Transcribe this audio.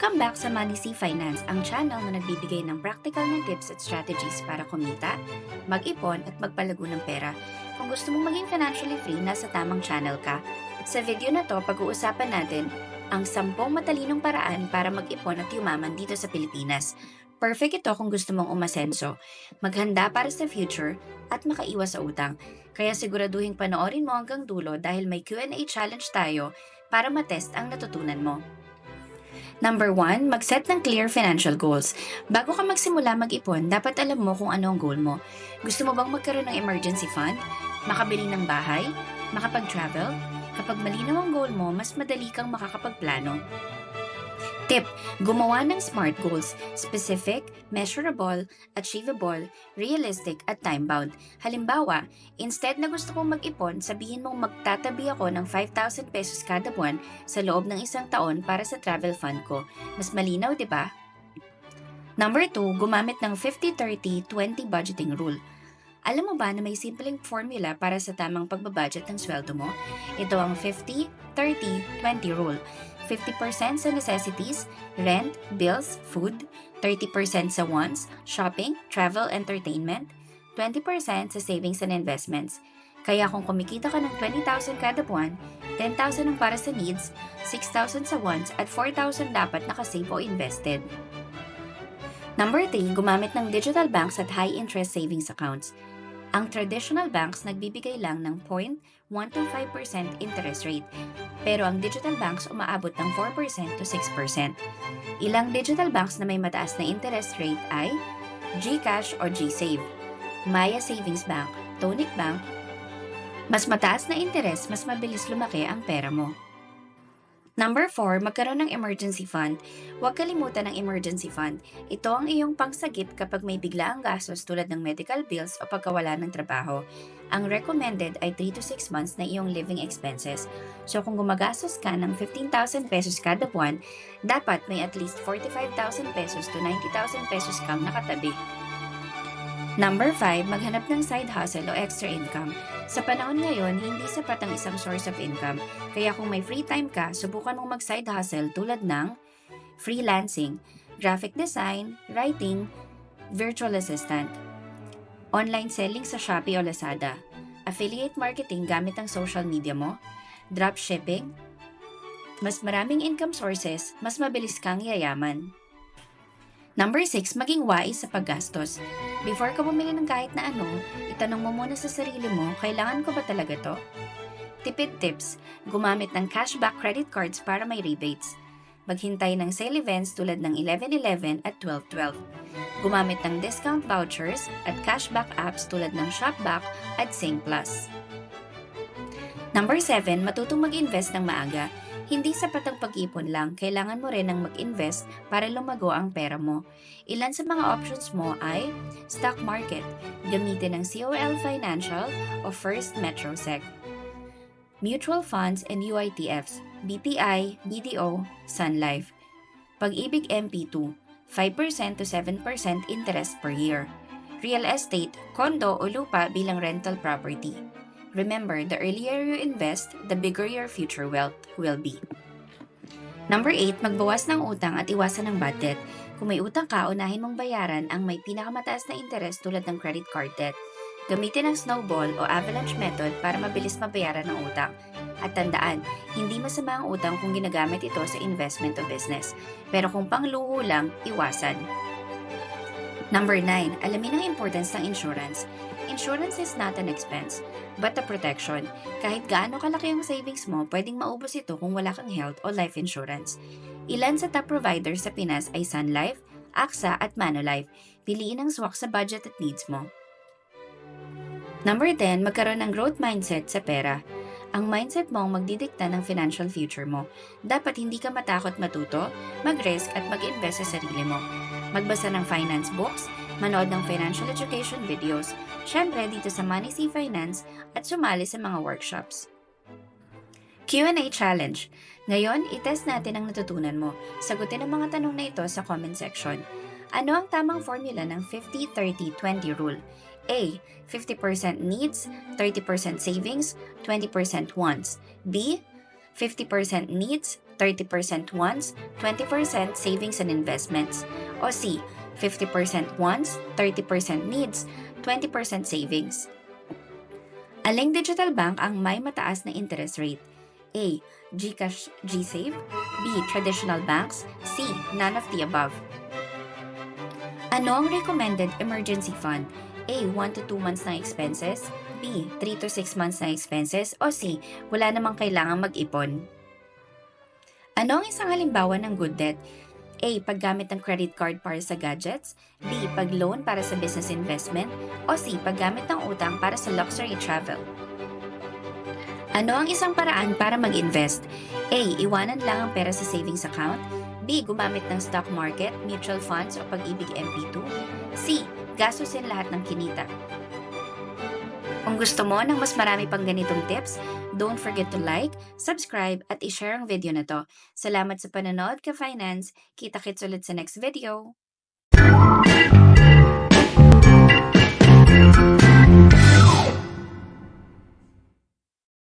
Welcome back sa Money C Finance, ang channel na nagbibigay ng practical na tips at strategies para kumita, mag-ipon at magpalago ng pera. Kung gusto mong maging financially free, nasa tamang channel ka. Sa video na to, pag-uusapan natin ang 10 matalinong paraan para mag-ipon at yumaman dito sa Pilipinas. Perfect ito kung gusto mong umasenso, maghanda para sa future, at makaiwas sa utang. Kaya siguraduhin panoorin mo hanggang dulo dahil may Q&A challenge tayo para matest ang natutunan mo. Number one, mag-set ng clear financial goals. Bago ka magsimula mag-ipon, dapat alam mo kung ano ang goal mo. Gusto mo bang magkaroon ng emergency fund? Makabili ng bahay? Makapag-travel? Kapag malinaw ang goal mo, mas madali kang makakapagplano. Tip, gumawa ng SMART goals, specific, measurable, achievable, realistic, at time-bound. Halimbawa, instead na gusto kong mag-ipon, sabihin mong magtatabi ako ng 5,000 pesos kada buwan sa loob ng isang taon para sa travel fund ko. Mas malinaw, di ba? Number 2, gumamit ng 50-30-20 budgeting rule. Alam mo ba na may simpleng formula para sa tamang pagbabudget ng sweldo mo? Ito ang 50-30-20 rule. 50% sa necessities, rent, bills, food, 30% sa wants, shopping, travel, entertainment, 20% sa savings and investments. Kaya kung kumikita ka ng 20,000 kada buwan, 10,000 ang para sa needs, 6,000 sa wants, at 4,000 dapat nakasave o invested. Number 3, gumamit ng digital banks at high-interest savings accounts. Ang traditional banks nagbibigay lang ng 0.1 to 5% interest rate, pero ang digital banks umaabot ng 4% to 6%. Ilang digital banks na may mataas na interest rate ay GCash o GSave, Maya Savings Bank, Tonic Bank. Mas mataas na interest, mas mabilis lumaki ang pera mo. Number 4, magkaroon ng emergency fund. Huwag kalimutan ng emergency fund. Ito ang iyong pangsagip kapag may biglaang gastos tulad ng medical bills o pagkawala ng trabaho. Ang recommended ay 3 to 6 months na iyong living expenses. So kung gumagastos ka ng 15,000 pesos kada buwan, dapat may at least 45,000 pesos to 90,000 pesos kang nakatabi. Number 5, maghanap ng side hustle o extra income. Sa panahon ngayon, hindi sapat ang isang source of income. Kaya kung may free time ka, subukan mong mag-side hustle tulad ng freelancing, graphic design, writing, virtual assistant, online selling sa Shopee o Lazada, affiliate marketing gamit ang social media mo, dropshipping, mas maraming income sources, mas mabilis kang yayaman. Number 6, maging wise sa paggastos. Before ka bumili ng kahit na ano, itanong mo muna sa sarili mo, kailangan ko ba talaga to? Tipid tips, gumamit ng cashback credit cards para may rebates. Maghintay ng sale events tulad ng 11.11 at 12.12. Gumamit ng discount vouchers at cashback apps tulad ng Shopback at Sing Plus. Number 7, matutong mag-invest ng maaga. Hindi sapat ang pag-ipon lang, kailangan mo rin ng mag-invest para lumago ang pera mo. Ilan sa mga options mo ay stock market, gamitin ng COL Financial o First Metrosec. Mutual funds and UITFs, BPI, BDO, Sun Life. Pag-ibig MP2, 5% to 7% interest per year. Real estate, kondo o lupa bilang rental property. Remember, the earlier you invest, the bigger your future wealth will be. Number 8, magbawas ng utang at iwasan ng bad debt. Kung may utang ka, unahin mong bayaran ang may pinakamataas na interest tulad ng credit card debt. Gamitin ang snowball o avalanche method para mabilis mabayaran ng utang. At tandaan, hindi masama ang utang kung ginagamit ito sa investment o business. Pero kung pangluho lang, iwasan. Number 9, alamin ang importance ng insurance. Insurance is not an expense, but a protection. Kahit gaano kalaki ang savings mo, pwedeng maubos ito kung wala kang health o life insurance. Ilan sa top providers sa Pinas ay Sun Life, AXA at Manulife. Piliin ang swak sa budget at needs mo. Number 10, magkaroon ng growth mindset sa pera. Ang mindset mo ang magdidikta ng financial future mo. Dapat hindi ka matakot matuto, mag-risk at mag-invest sa sarili mo. Magbasa ng finance books, manood ng financial education videos, syempre dito sa Money C Finance at sumali sa mga workshops. Q&A Challenge. Ngayon, itest natin ang natutunan mo. Sagutin ang mga tanong na ito sa comment section. Ano ang tamang formula ng 50-30-20 rule? A. 50% needs, 30% savings, 20% wants. B. 50% needs, 30% wants, 20% savings and investments. O C. 50% wants, 30% needs, 20% savings. Aling digital bank ang may mataas na interest rate? A. Gcash GSave B. Traditional banks C. None of the above Ano ang recommended emergency fund? A. 1 to 2 months na expenses B. 3 to 6 months na expenses o C. Wala namang kailangang mag-ipon Ano ang isang halimbawa ng good debt? A. Paggamit ng credit card para sa gadgets B. Pag-loan para sa business investment o C. Paggamit ng utang para sa luxury travel ano ang isang paraan para mag-invest? A. Iwanan lang ang pera sa savings account. B. Gumamit ng stock market, mutual funds o pag-ibig MP2. C. Gastusin lahat ng kinita. Kung gusto mo ng mas marami pang ganitong tips, don't forget to like, subscribe at i-share ang video na to. Salamat sa panonood ka Finance. Kita-kits ulit sa next video.